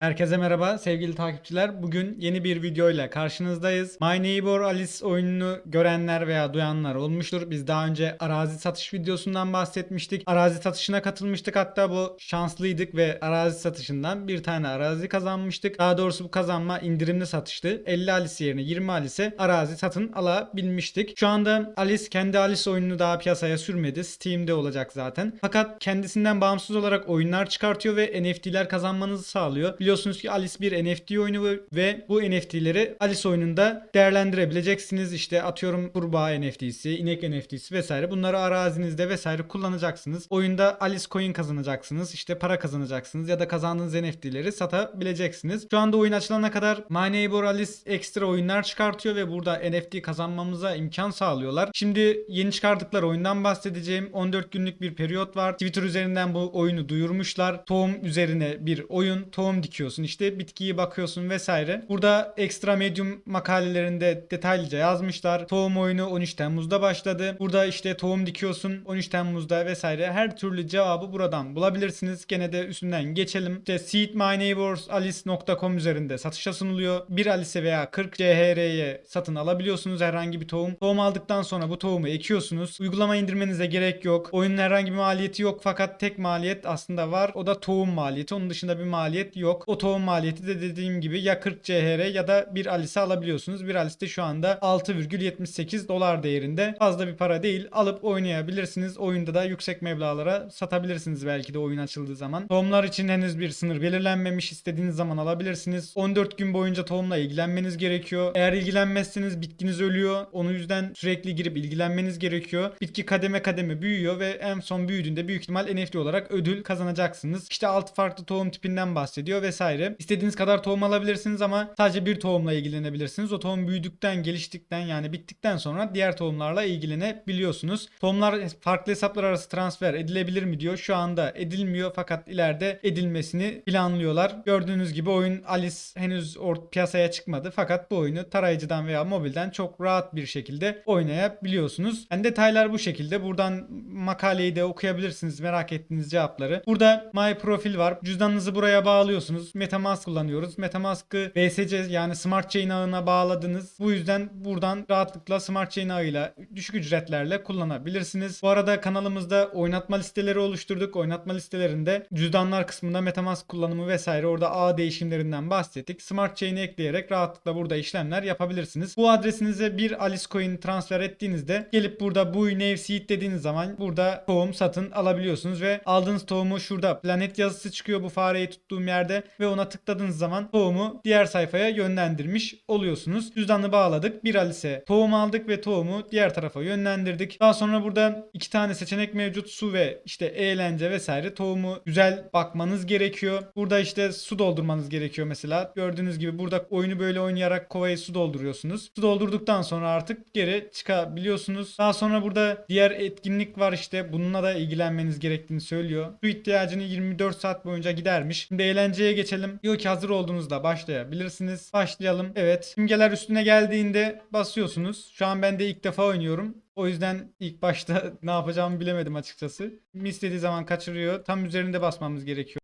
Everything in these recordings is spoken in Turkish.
Herkese merhaba sevgili takipçiler. Bugün yeni bir video ile karşınızdayız. My Neighbor Alice oyununu görenler veya duyanlar olmuştur. Biz daha önce arazi satış videosundan bahsetmiştik. Arazi satışına katılmıştık. Hatta bu şanslıydık ve arazi satışından bir tane arazi kazanmıştık. Daha doğrusu bu kazanma indirimli satıştı. 50 Alice yerine 20 Alice arazi satın alabilmiştik. Şu anda Alice kendi Alice oyununu daha piyasaya sürmedi. Steam'de olacak zaten. Fakat kendisinden bağımsız olarak oyunlar çıkartıyor ve NFT'ler kazanmanızı sağlıyor. Biliyorsunuz ki Alice bir NFT oyunu ve- bu NFT'leri Alice oyununda değerlendirebileceksiniz. İşte atıyorum kurbağa NFT'si, inek NFT'si vesaire. Bunları arazinizde vesaire kullanacaksınız. Oyunda Alice coin kazanacaksınız. İşte para kazanacaksınız ya da kazandığınız NFT'leri satabileceksiniz. Şu anda oyun açılana kadar My Neighbor Alice ekstra oyunlar çıkartıyor ve burada NFT kazanmamıza imkan sağlıyorlar. Şimdi yeni çıkardıkları oyundan bahsedeceğim. 14 günlük bir periyot var. Twitter üzerinden bu oyunu duyurmuşlar. Tohum üzerine bir oyun. Tohum dikiyorsun işte bitkiyi bakıyorsun vesaire. Burada ekstra medium makalelerinde detaylıca yazmışlar. Tohum oyunu 13 Temmuz'da başladı. Burada işte tohum dikiyorsun 13 Temmuz'da vesaire. Her türlü cevabı buradan bulabilirsiniz. Gene de üstünden geçelim. İşte seedmyneighborsalice.com üzerinde satışa sunuluyor. 1 Alice veya 40 CHR'ye satın alabiliyorsunuz herhangi bir tohum. Tohum aldıktan sonra bu tohumu ekiyorsunuz. Uygulama indirmenize gerek yok. Oyunun herhangi bir maliyeti yok fakat tek maliyet aslında var. O da tohum maliyeti. Onun dışında bir maliyet yok. O tohum maliyeti de dediğim gibi ya 40 CHR ya da 1 Alice alabiliyorsunuz. 1 Alice de şu anda 6,78 dolar değerinde. Fazla bir para değil. Alıp oynayabilirsiniz. Oyunda da yüksek meblağlara satabilirsiniz belki de oyun açıldığı zaman. Tohumlar için henüz bir sınır belirlenmemiş. İstediğiniz zaman alabilirsiniz. 14 gün boyunca tohumla ilgilenmeniz gerekiyor. Eğer ilgilenmezseniz bitkiniz ölüyor. Onun yüzden sürekli girip ilgilenmeniz gerekiyor. Bitki kademe kademe büyüyor ve en son büyüdüğünde büyük ihtimal NFT olarak ödül kazanacaksınız. İşte 6 farklı tohum tipinden bahsediyor vesaire. İstediğiniz kadar tohum alabilirsiniz ama sadece bir tohumla ilgilenebilirsiniz. O tohum büyüdükten, geliştikten yani bittikten sonra diğer tohumlarla ilgilenebiliyorsunuz. Tohumlar farklı hesaplar arası transfer edilebilir mi diyor. Şu anda edilmiyor fakat ileride edilmesini planlıyorlar. Gördüğünüz gibi oyun Alice henüz or- piyasaya çıkmadı fakat bu oyunu tarayıcıdan veya mobilden çok rahat bir şekilde oynayabiliyorsunuz. Yani detaylar bu şekilde. Buradan makaleyi de okuyabilirsiniz merak ettiğiniz cevapları. Burada My Profil var. Cüzdanınızı buraya bağlıyorsunuz. Metamask kullanıyoruz. Metamask'ı BSC yani Smart Chain ağına bağladınız. Bu yüzden buradan rahatlıkla Smart Chain ağıyla düşük ücretlerle kullanabilirsiniz. Bu arada kanalımızda oynatma listeleri oluşturduk. Oynatma listelerinde cüzdanlar kısmında Metamask kullanımı vesaire orada ağ değişimlerinden bahsettik. Smart Chain'i ekleyerek rahatlıkla burada işlemler yapabilirsiniz. Bu adresinize bir Alice Coin transfer ettiğinizde gelip burada bu Nave Seed dediğiniz zaman burada tohum satın alabiliyorsunuz ve aldığınız tohumu şurada planet yazısı çıkıyor bu fareyi tuttuğum yerde ve ona tıkladığınız zaman tohumu diğer sayfaya yönlendirmiş oluyorsunuz. Cüzdanı bağladık. Bir Alice tohum aldık ve tohumu diğer tarafa yönlendirdik. Daha sonra burada iki tane seçenek mevcut. Su ve işte eğlence vesaire. Tohumu güzel bakmanız gerekiyor. Burada işte su doldurmanız gerekiyor mesela. Gördüğünüz gibi burada oyunu böyle oynayarak kovayı su dolduruyorsunuz. Su doldurduktan sonra artık geri çıkabiliyorsunuz. Daha sonra burada diğer etkinlik var işte. Bununla da ilgilenmeniz gerektiğini söylüyor. Su ihtiyacını 24 saat boyunca gidermiş. Şimdi eğlenceye geçelim. Diyor ki hazır olduğunuzda başlayabilirsiniz. Başlayalım. Evet. Simgeler üstüne geldiğinde basıyorsunuz. Şu an ben de ilk defa oynuyorum. O yüzden ilk başta ne yapacağımı bilemedim açıkçası. İstediği zaman kaçırıyor. Tam üzerinde basmamız gerekiyor.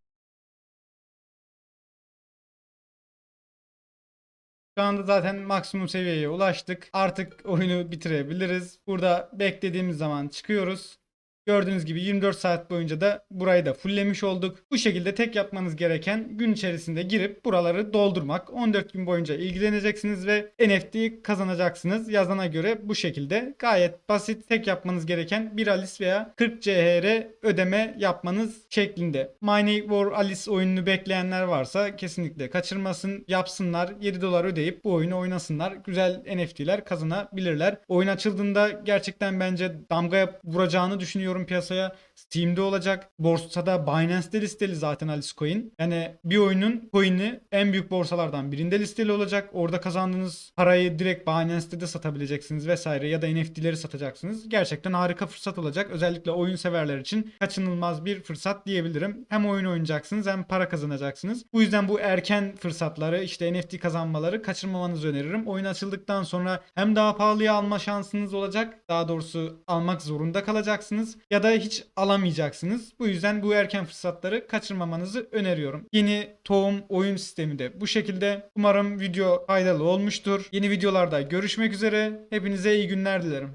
Şu anda zaten maksimum seviyeye ulaştık. Artık oyunu bitirebiliriz. Burada beklediğimiz zaman çıkıyoruz. Gördüğünüz gibi 24 saat boyunca da burayı da fulllemiş olduk. Bu şekilde tek yapmanız gereken gün içerisinde girip buraları doldurmak. 14 gün boyunca ilgileneceksiniz ve NFT kazanacaksınız. Yazana göre bu şekilde gayet basit. Tek yapmanız gereken bir Alice veya 40 CHR ödeme yapmanız şeklinde. My Neighbor Alice oyununu bekleyenler varsa kesinlikle kaçırmasın. Yapsınlar. 7 dolar ödeyip bu oyunu oynasınlar. Güzel NFT'ler kazanabilirler. Oyun açıldığında gerçekten bence damga vuracağını düşünüyorum piyasaya. Steam'de olacak. Borsada Binance'de listeli zaten Alice Coin. Yani bir oyunun coin'i en büyük borsalardan birinde listeli olacak. Orada kazandığınız parayı direkt Binance'de de satabileceksiniz vesaire ya da NFT'leri satacaksınız. Gerçekten harika fırsat olacak. Özellikle oyun severler için kaçınılmaz bir fırsat diyebilirim. Hem oyun oynayacaksınız hem para kazanacaksınız. Bu yüzden bu erken fırsatları işte NFT kazanmaları kaçırmamanızı öneririm. Oyun açıldıktan sonra hem daha pahalıya alma şansınız olacak. Daha doğrusu almak zorunda kalacaksınız. Ya da hiç alamayacaksınız. Bu yüzden bu erken fırsatları kaçırmamanızı öneriyorum. Yeni tohum oyun sistemi de bu şekilde. Umarım video faydalı olmuştur. Yeni videolarda görüşmek üzere. Hepinize iyi günler dilerim.